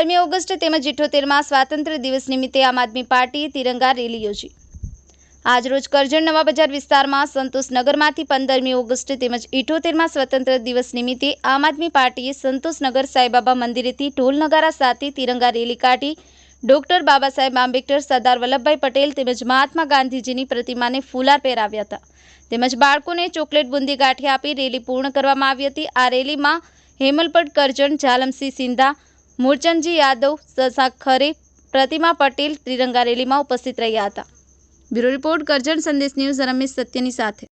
પંદરમી ઓગસ્ટ તેમજ ઇઠોતેરમાં સ્વાતંત્ર્ય દિવસ નિમિત્તે આમ આદમી પાર્ટીએ તિરંગા રેલી યોજી. આજરોજ કરજણ નવા બજાર વિસ્તારમાં સંતોષનગરમાંથી પંદરમી ઓગસ્ટ તેમજ ઇઠોતેરમાં સ્વતંત્ર દિવસ નિમિત્તે આમ આદમી પાર્ટીએ સંતોષનગર સાંઈબાબા મંદિરેથી ઢોલ નગારા સાથે તિરંગા રેલી કાઢી ડોક્ટર બાબા સાહેબ આંબેડકર, સરદાર વલ્લભભાઈ પટેલ તેમજ મહાત્મા ગાંધીજીની પ્રતિમાને ફૂલાર પહેરાવ્યા હતા. તેમજ બાળકોને ચોકલેટ બુંદી ગાંઠી આપી રેલી પૂર્ણ કરવામાં આવી હતી. આ રેલીમાં હેમલપટ કરજણ જાલમસિંહ સિંધા મૂળચંદજી યાદવ, સસા ખરે, પ્રતિમા પટેલ ત્રિરંગા રેલીમાં ઉપસ્થિત રહ્યા હતા. બ્યુરો રિપોર્ટ કરજણ સંદેશ ન્યૂઝ રમેશ સત્યની સાથે.